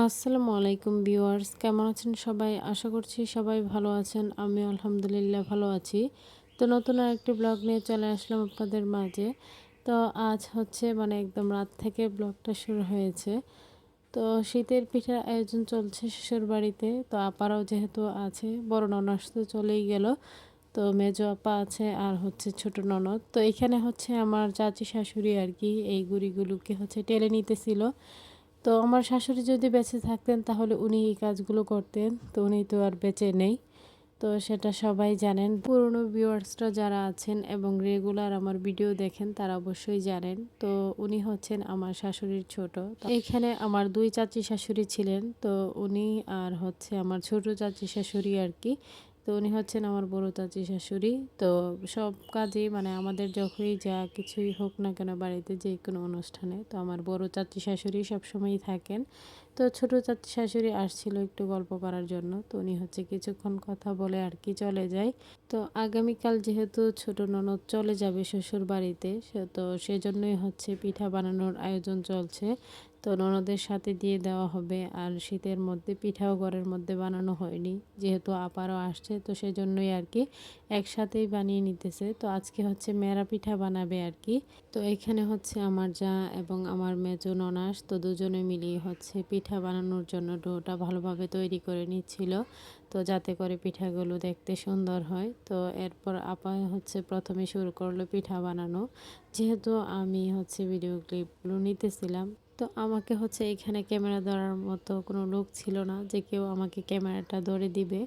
আসসালামু আলাইকুম ভিউয়ার্স, কেমন আছেন সবাই? আশা করছি সবাই ভালো আছেন আমি আলহামদুলিল্লাহ ভালো আছি। তো নতুন আরেকটি ব্লগ নিয়ে চলে আসলাম আপনাদের মাঝে। তো আজ হচ্ছে মানে একদম রাত থেকে ব্লগটা শুরু হয়েছে। তো শীতের পিঠার আয়োজন চলছে শ্বশুর বাড়িতে, তো আপারাও যেহেতু আছে, বড় ননাস তো চলেই গেল। তো মেজো আপা আছে আর হচ্ছে ছোট ননদ। তো এখানে হচ্ছে আমার চাচি শাশুড়ি আর কি, এই গুড়িগুলোকে হচ্ছে টেলে নিতেছিল। তো আমার শাশুড়ি যদি বেঁচে থাকতেন, তাহলে উনি এই কাজগুলো করতেন। তো উনি তো আর বেঁচে নেই। তো সেটা সবাই জানেন। পুরনো ভিউয়ার্সরা যারা আছেন এবং রেগুলার আমার ভিডিও দেখেন, তারা অবশ্যই জানেন। তো উনি হচ্ছেন আমার শাশুড়ির ছোট। এখানে আমার দুই চাচি শাশুড়ি ছিলেন। তো উনি আর হচ্ছে আমার ছোট চাচি শাশুড়ি আর কি। তো উনি হচ্ছেন আমার বড় চাচি শাশুড়ি। তো সব কাজেই মানে আমাদের যখনই যা কিছুই হোক না কেন বাড়িতে যে কোনো অনুষ্ঠানে, তো আমার বড় চাচি শাশুড়ি সবসময়ই থাকেন। তো ছোট চাচি শাশুড়ি আসছিল একটু গল্প করার জন্য, তো উনি হচ্ছে কিছুক্ষণ কথা বলে আর কি চলে যায়। তো আগামীকাল যেহেতু ছোট ননদ চলে যাবে শ্বশুর বাড়িতে তো সেজন্যই হচ্ছে পিঠা বানানোর আয়োজন চলছে। তো ননদের সাথে দিয়ে দেওয়া হবে। আর শীতের মধ্যে পিঠাও ঘরের মধ্যে বানানো হয়নি, যেহেতু আপারও আসছে, তো সেজন্যই আর কি একসাথেই বানিয়ে নিতেছে। তো আজকে হচ্ছে মেরা পিঠা বানাবে আর কি। তো এখানে হচ্ছে আমার যা এবং আমার মেজো ননাস, তো দুজনে মিলিয়ে হচ্ছে পিঠা বানানোর জন্য ডোটা ভালোভাবে তৈরি করে নিচ্ছিল, তো যাতে করে পিঠাগুলো দেখতে সুন্দর হয়। তো এরপর আপা হচ্ছে প্রথমে শুরু করল পিঠা বানানো। যেহেতু আমি হচ্ছে ভিডিও ক্লিপগুলো নিতেছিলাম তো আমাকে হচ্ছে এখানে ক্যামেরা ধরার মতো কোনো লোক ছিল না যে কেউ আমাকে ক্যামেরাটা ধরে দিবে।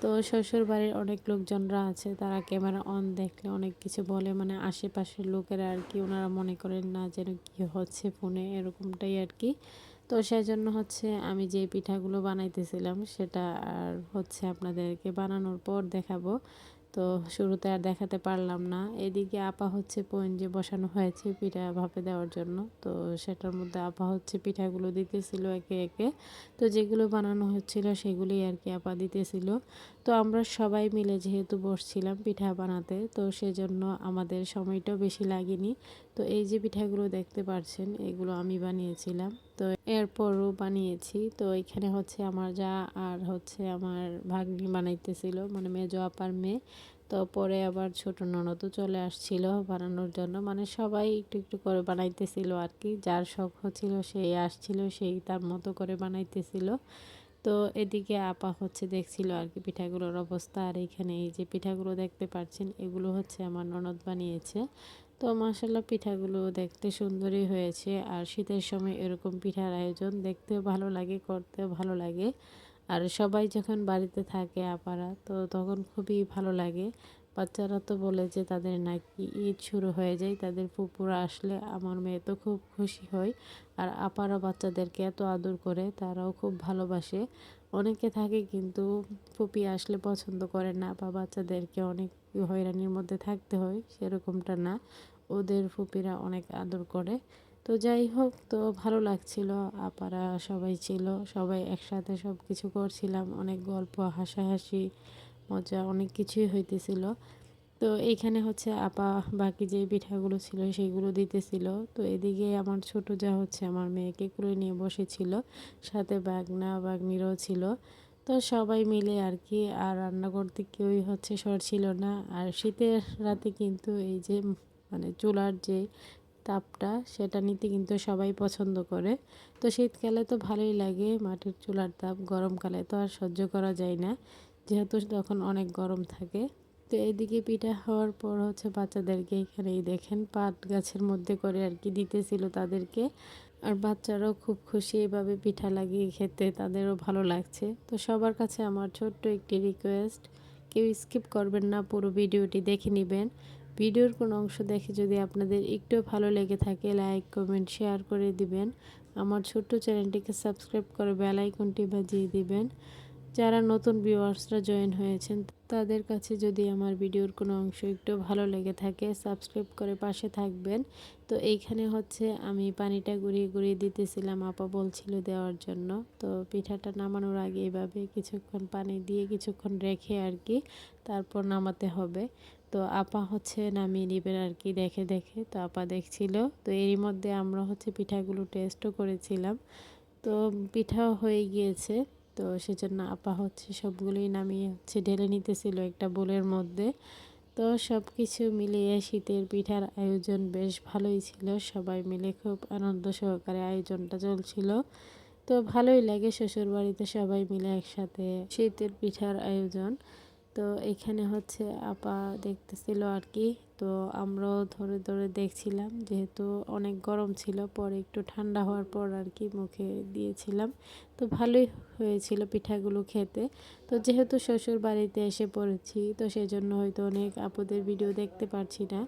তো শ্বশুর বাড়ির অনেক লোকজনরা আছে, তারা ক্যামেরা অন দেখলে অনেক কিছু বলে। মানে আশেপাশের লোকেরা আর কি, ওনারা মনে করেন না যেন কি হচ্ছে ফোনে, এরকমটাই আর কি। তো সেই জন্য হচ্ছে আমি যে পিঠাগুলো বানাইতেছিলাম, সেটা আর হচ্ছে আপনাদেরকে বানানোর পর দেখাবো। তো শুরুতে আর দেখাতে পারলাম না। এদিকে আপা হচ্ছে যে বসানো হয়েছে পিঠা ভাপে দেওয়ার জন্য। তো সেটার মধ্যে আপা হচ্ছে পিঠাগুলো দিতেছিল একে একে। তো যেগুলো বানানো হচ্ছিল সেগুলি আর কি আপা দিতেছিল। তো আমরা সবাই মিলে যেহেতু বসছিলাম পিঠা বানাতে, তো সেজন্য আমাদের সময়টাও বেশি লাগেনি। তো এই যে পিঠাগুলো দেখতে পারছেন, এগুলো আমি বানিয়েছিলাম। তো এরপরও বানিয়েছি। তো এখানে হচ্ছে আমার যা আর হচ্ছে আমার ভাগ্নি বানাইতেছিল মানে মেজো আপার মেয়ে। তো পরে আবার ছোট ননদও চলে আসছিল বানানোর জন্য। মানে সবাই একটু একটু করে বানাইতেছিল আর কি যার শখ হচ্ছিল সেই আসছিল, সেই তার মতো করে বানাইতেছিল। তো এদিকে আপা হচ্ছে দেখছিল আর কি পিঠাগুলোর অবস্থা। আর এখানে এই যে পিঠাগুলো দেখতে পাচ্ছেন, এগুলো হচ্ছে আমার ননদ বানিয়েছে। তো মাসাল্লাহ পিঠাগুলো দেখতে সুন্দরই হয়েছে। আর শীতের সময় এরকম পিঠার আয়োজন দেখতেও ভালো লাগে, করতেও ভালো লাগে। আর সবাই যখন বাড়িতে থাকে আপারা, তো তখন খুবই ভালো লাগে। বাচ্চারা তো বলে যে তাদের নাকি ঈদ শুরু হয়ে যায়, তাদের পুপুরা আসলে আমার মেয়ে তো খুব খুশি হয়। আর আপারা বাচ্চাদেরকে এত আদর করে, তারাও খুব ভালোবাসে। অনেকে থাকে কিন্তু পুপি আসলে পছন্দ করে না বা বাচ্চাদেরকে অনেক হয়রানির মধ্যে থাকতে হয়, সেরকমটা না। ওদের ফুপিরা অনেক আদর করে। তো যাই হোক, তো ভালো লাগছিল, আপারা সবাই ছিল, সবাই একসাথে সব কিছু করছিলাম, অনেক গল্প, হাসাহাসি, মজা, অনেক কিছুই হইতেছিল। তো এইখানে হচ্ছে আপা বাকি যে পিঠাগুলো ছিল সেগুলো দিতেছিল। তো এদিকে আমার ছোট যা হচ্ছে, আমার মেয়েকে করে নিয়ে বসেছিল, সাথে বাগনা, বাগনিরও ছিল। তো সবাই মিলে আর কি, আর রান্না করতে কেউই হচ্ছে সর ছিল না। আর শীতের রাতে কিন্তু এই যে মানে চুলার যে তাপটা সেটা নিতে কিন্তু সবাই পছন্দ করে। তো শীতকালে তো ভালোই লাগে মাটির চুলার তাপ গরমকালে তো আর সহ্য করা যায় না, যেহেতু তখন অনেক গরম থাকে। তো এদিকে পিঠা হওয়ার পর হচ্ছে বাচ্চাদেরকে এখানেই দেখেন, পাট গাছের মধ্যে করে আর কি দিতেছিল তাদেরকে। আর বাচ্চারাও খুব খুশি এভাবে পিঠা লাগিয়ে খেতে, তাদেরও ভালো লাগছে। তো সবার কাছে আমার ছোট্ট একটি রিকোয়েস্ট কেউ স্কিপ করবেন না, পুরো ভিডিওটি দেখে নেবেন। ভিডিওর কোনো অংশ দেখে যদি আপনাদের একটু ভালো লেগে থাকে, লাইক, কমেন্ট, শেয়ার করে দিবেন। আমার ছোট্ট চ্যানেলটিকে সাবস্ক্রাইব করে বেল আইকনটি বাজিয়ে দিবেন। যারা নতুন ভিউয়ার্সরা জয়েন হয়েছেন, তাদের কাছে যদি আমার ভিডিওর কোনো অংশ একটু ভালো লেগে থাকে, সাবস্ক্রাইব করে পাশে থাকবেন। তো এইখানে হচ্ছে আমি পানিটা গুড়িয়ে গুড়িয়ে দিতেছিলাম আপা বলছিল দেওয়ার জন্য। তো পিঠাটা নামানোর আগে এভাবে কিছুক্ষণ পানি দিয়ে কিছুক্ষণ রেখে আর কি তারপর নামাতে হবে। তো আপা হচ্ছে নামিয়ে নেবেন আর কি দেখে দেখে। তো আপা দেখছিল। তো এরই মধ্যে আমরা হচ্ছে পিঠাগুলো টেস্টও করেছিলাম। তো পিঠাও হয়ে গিয়েছে। তো সেজন্য আপা হচ্ছে সবগুলোই নামিয়ে হচ্ছে ঢেলে নিতেছিল একটা বোলের মধ্যে। তো সব কিছু মিলিয়ে শীতের পিঠার আয়োজন বেশ ভালোই ছিল। সবাই মিলে খুব আনন্দ সহকারে আয়োজনটা চলছিল। তো ভালোই লাগে শ্বশুর বাড়িতে সবাই মিলে একসাথে শীতের পিঠার আয়োজন। তো এখানে হচ্ছে আপা দেখতেছিল আর কি তো আমরাও ধরে ধরে দেখছিলাম, যেহেতু অনেক গরম ছিল, পরে একটু ঠান্ডা হওয়ার পর আর কি মুখে দিয়েছিলাম। তো ভালোই হয়েছিল পিঠাগুলো খেতে। তো যেহেতু শ্বশুর বাড়িতে এসে পড়েছি, তো সেজন্য হয়তো অনেক আপুদের ভিডিও দেখতে পারছি না,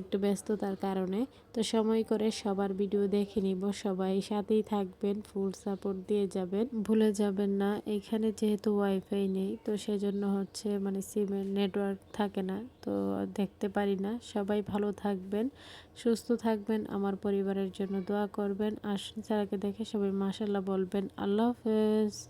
একটু ব্যস্ততার কারণে। তো সময় করে সবার ভিডিও দেখে নিব, সবাই সাথেই থাকবেন ফুল সাপোর্ট দিয়ে যাবেন। ভুলে যাবেন না, এখানে যেহেতু ওয়াইফাই নেই, তো সেজন্য হচ্ছে মানে সিমের নেটওয়ার্ক থাকে না, তো দেখতে পারি না। সবাই ভালো থাকবেন, সুস্থ থাকবেন, আমার পরিবারের জন্য দোয়া করবেন। আর সারাকে দেখে সবাই মাসাল্লাহ বলবেন, আল্লাহ হাফেজ।